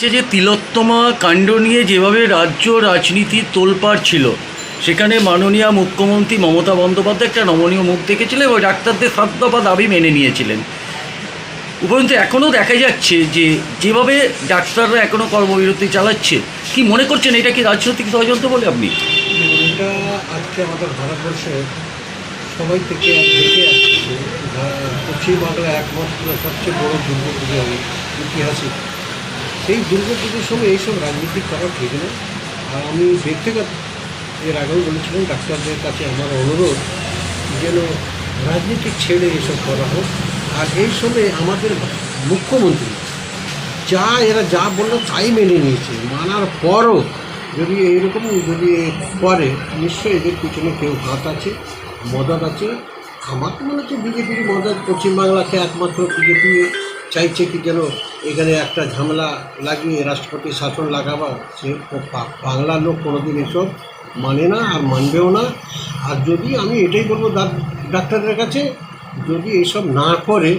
যাচ্ছে যে তিলোত্তমা কাণ্ড নিয়ে যেভাবে রাজ্য রাজনীতি তোলপাড় ছিল, সেখানে মাননীয় মুখ্যমন্ত্রী মমতা বন্দ্যোপাধ্যায় একটা নমনীয় মুখ দেখেছিলেন এবং ডাক্তারদের সাত দফা দাবি মেনে নিয়েছিলেন। উপরন্তু এখনও দেখা যাচ্ছে যে যেভাবে ডাক্তাররা এখনও কর্মবিরতি চালাচ্ছে, কি মনে করছেন এটা কি রাজনৈতিক ষড়যন্ত্র বলে আপনি? আজকে আমাদের ভারতবর্ষে সবাই থেকে দেখে আসছে পশ্চিমবাংলা একমাত্র সবচেয়ে বড় দুর্গাপুজো হবে সেই দুর্গাপুজোর সময় এইসব রাজনীতি করা ঠিক না আর আমি ব্যক্তিগত এর আগেও বলেছিলাম, ডাক্তারদের কাছে আমার অনুরোধ যেন রাজনীতি ছেড়ে এসব করা হোক। আর এই সময় আমাদের মুখ্যমন্ত্রী যা এরা যা বলল তাই মেনে নিয়েছে। মানার পরও যদি এরকম যদি করে, নিশ্চয়ই এদের পিছনে কেউ হাত আছে, মদত আছে। আমার তো মনে হচ্ছে বিজেপির মদত পশ্চিমবাংলাকে একমাত্র বিজেপি চাইছে কি যেন এখানে একটা ঝামেলা লাগিয়ে রাষ্ট্রপতি শাসন লাগাবা সে বাংলার লোক কোনোদিন এসব মানে না আর মানবেও না। আর যদি আমি এটাই বলব ডাক- ডাক্তারদের কাছে, যদি এসব না করে,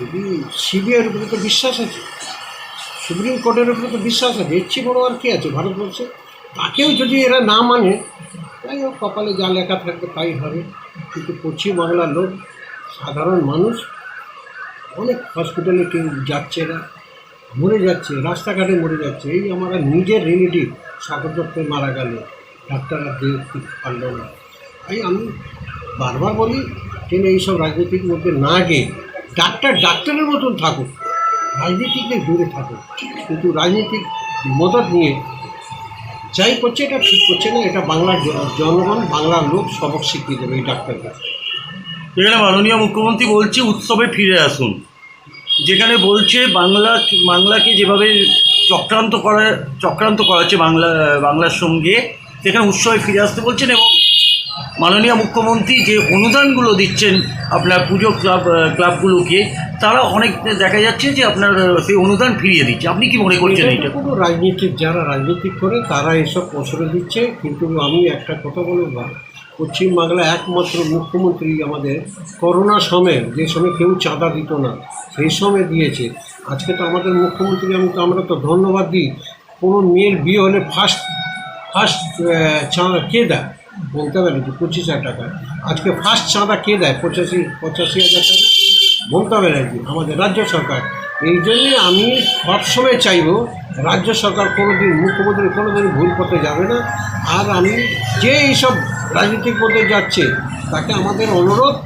যদি সিবিআইয়ের উপরে তো বিশ্বাস আছে, সুপ্রিম কোর্টের উপরে তো বিশ্বাস আছে, এর চেয়ে বড় আর কি আছে ভারতবর্ষে? তাকেও যদি এরা না মানে যাই হোক, কপালে যা লেখা থাকবে তাই হবে। কিন্তু পশ্চিমবাংলার লোক, সাধারণ মানুষ অনেক হসপিটালে কেউ যাচ্ছে না, মরে যাচ্ছে, রাস্তাঘাটে মরে যাচ্ছে। এই আমার নিজের রিলেটিভ সাগর দত্ত মারা গেল ডাক্তাররা দেখতে পারল না। তাই আমি বারবার বলি তিনি এইসব রাজনীতির মধ্যে না গিয়ে ডাক্তার ডাক্তারের মতন থাকুক, রাজনীতিকে দূরে থাকুক। কিন্তু রাজনীতিক মদত নিয়ে যাই করছে, এটা ঠিক করছে না, এটা বাংলার জনগণ, বাংলার লোক সবক শিখিয়ে দেবে এই ডাক্তারকে। যেখানে মাননীয় মুখ্যমন্ত্রী বলছে উৎসবে ফিরে আসুন। যেখানে বলছে বাংলা বাংলাকে যেভাবে চক্রান্ত করা চক্রান্ত করা হচ্ছে বাংলা বাংলার সঙ্গে সেখানে উৎসবে ফিরে আসতে বলছেন এবং মাননীয় মুখ্যমন্ত্রী যে অনুদানগুলো দিচ্ছেন আপনার পুজো ক্লাব ক্লাবগুলোকে তারা অনেক দেখা যাচ্ছে যে আপনার সেই অনুদান ফিরিয়ে দিচ্ছে। আপনি কি মনে করছেন এটা কোনো রাজনীতিক যারা রাজনীতি করে তারা এসব প্রশ্রয় দিচ্ছে। কিন্তু আমি একটা কথা বলব পশ্চিমবাংলা একমাত্র মুখ্যমন্ত্রী আমাদের। করোনা সময়ে যে সময় কেউ চাঁদা দিত না, সেই সময় দিয়েছে। আজকে তো আমাদের মুখ্যমন্ত্রী, আমি তো, আমরা তো ধন্যবাদ দিই। কোনো মেয়ের বিয়ে হলে ফার্স্ট ফার্স্ট চাঁদা কে দেয়? বলতে পারি যে পঁচিশ হাজার টাকা। আজকে ফার্স্ট চাঁদা কে দেয়? পঁচাশি পঁচাশি হাজার টাকা? বলতে হবে নাকি আমাদের রাজ্য সরকার। এই জন্যে আমি সবসময় চাইব, রাজ্য সরকার কোনোদিন, মুখ্যমন্ত্রী কোনোদিন ভুল পথে যাবে না। আর আমি যে এইসব রাজনীতিক পথে যাচ্ছে। তাকে আমাদের অনুরোধ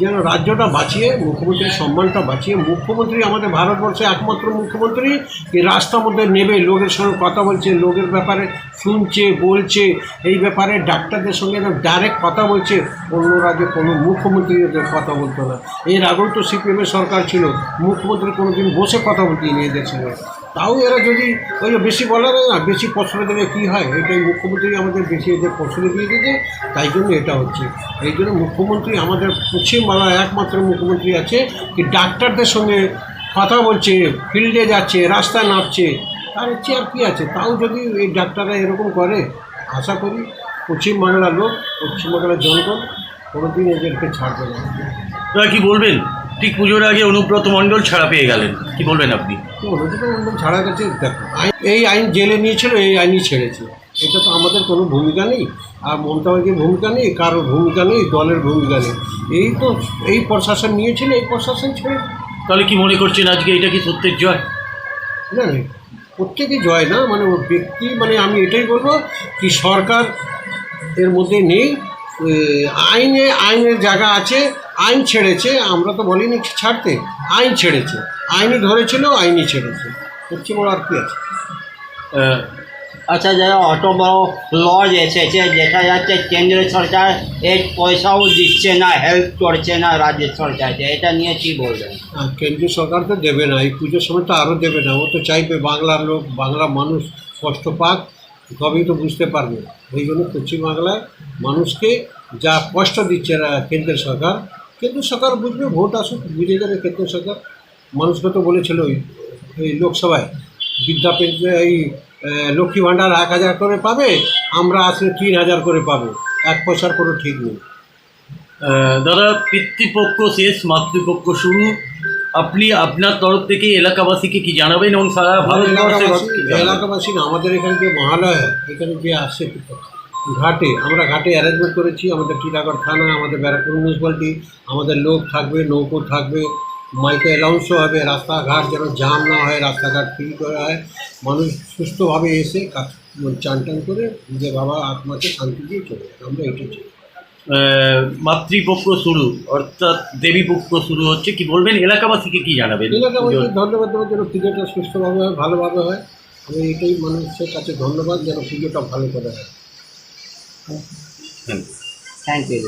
যেন রাজ্যটা বাঁচিয়ে, মুখ্যমন্ত্রীর সম্মানটা বাঁচিয়ে, মুখ্যমন্ত্রী আমাদের ভারতবর্ষে একমাত্র মুখ্যমন্ত্রী এই রাস্তার মধ্যে নেবে, লোকের সঙ্গে কথা বলছে, লোকের ব্যাপারে শুনছে, বলছে, এই ব্যাপারে ডাক্তারদের সঙ্গে ডাইরেক্ট কথা বলছে, অন্য রাজ্যে কোনো মুখ্যমন্ত্রী এদের কথা বলতো না। এর আগেও তো সিপিএমের সরকার ছিল, মুখ্যমন্ত্রী কোনো দিন বসে কথা বলতে এদের সঙ্গে। তাও এরা যদি ওই বেশি বলা যায় না, বেশি পছন্দ দেবে কী হয়? এটাই মুখ্যমন্ত্রী আমাদের বেশি এদের পছন্দ দিয়ে দিয়েছে, তাই জন্য এটা হচ্ছে। এই জন্য মুখ্যমন্ত্রী আমাদের পশ্চিমবাংলায় একমাত্র মুখ্যমন্ত্রী আছে কি ডাক্তারদের সঙ্গে কথা বলছে, ফিল্ডে যাচ্ছে, রাস্তায় নামছে। তার হচ্ছে আর কী আছে? তাও যদি এই ডাক্তাররা এরকম করে, আশা করি পশ্চিমবাংলার লোক, পশ্চিমবাংলার জনগণ কোনোদিন এদেরকে ছাড়বে না। কি বলবেন? ঠিক পুজোর আগে অনুব্রত মণ্ডল ছাড়া পেয়ে গেলেন। কি বলবেন আপনি? তো অনুযায়ী মণ্ডল ছাড়া গেছে দেখো এই আইন জেলে নিয়েছিল এই আইনই ছেড়েছে এটা তো আমাদের কোনো ভূমিকা নেই আর মমতা ব্যানার্জির ভূমিকা নেই কারোর ভূমিকা নেই দলের ভূমিকা নেই। এই তো এই প্রশাসন নিয়েছিল এই প্রশাসন ছেড়ে। তাহলে কি মনে করছেন আজকে এটা কি সত্যের জয়? না না প্রত্যেকে জয় না মানে ও ব্যক্তি মানে আমি এটাই বলব কি সরকার এর মধ্যে নেই আইনে আইনের জায়গা আছে আইন ছেড়েছে আমরা তো বলিনি ছাড়তে আইন ছেড়েছে। আইনই ধরেছিল আইনই ছেড়েছে। হচ্ছে বড় আর কি আছে? আচ্ছা যারা অত বড় লজ এসেছে দেখা যাচ্ছে কেন্দ্র সরকার এর পয়সাও দিচ্ছে না হেল্প করছে না রাজ্য সরকারকে এটা নিয়ে কি বলবেন? আর কেন্দ্রীয় সরকার তো দেবে না এই পুজোর সময় তো আরও দেবে না। ও তো চাইবে বাংলার লোক বাংলা মানুষ কষ্ট পাক তবেই তো বুঝতে পারবে। এই জন্য পশ্চিমবাংলায় মানুষকে যা কষ্ট দিচ্ছে এরা কেন্দ্রের সরকার কেন্দ্র সরকার বুঝবে ভোট আসুক বুঝে যাবে কেন্দ্র সরকার। মানুষকে তো বলেছিল ওই এই লোকসভায় পেনশন এই লক্ষ্মী ভাণ্ডার এক হাজার করে পাবে আমরা আসলে তিন হাজার করে পাবো। এক পয়সার কোনো ঠিক নেই। দাদা পিতৃপক্ষ শেষ মাতৃপক্ষ শুরু। আপনি আপনার তরফ থেকে এলাকাবাসীকে কি জানাবেন এবং সারা ভারতবর্ষে এলাকাবাসী এলাকাবাসী না আমাদের এখানে যে মহালয়া এখানে যে আসছে ঘাটে আমরা ঘাটে অ্যারেঞ্জমেন্ট করেছি আমাদের টিটাগড় থানা আমাদের ব্যারাকপুর মিউনিসিপ্যালিটি আমাদের লোক থাকবে নৌকো থাকবে মাইকে অ্যালাউন্সও হবে রাস্তাঘাট যেন জাম না হয় রাস্তাঘাট ফ্রি করা হয় মানুষ সুস্থভাবে এসে কাজ চান টান করে যে বাবা আত্মাকে শান্তি দিয়ে চলে যায় আমরা চাই। আহ, মাতৃপক্ষ শুরু অর্থাৎ দেবীপক্ষ শুরু হচ্ছে কি বলবেন? এলাকাবাসীকে কি জানাবেন? এলাকাবাসীকে ধন্যবাদ দেওয়ার জন্য পুজোটা সুস্থভাবে হয় ভালোভাবে হয়। আমি এটাই মানুষের কাছে ধন্যবাদ যেন পুজোটা ভালো করে হয়। Thank you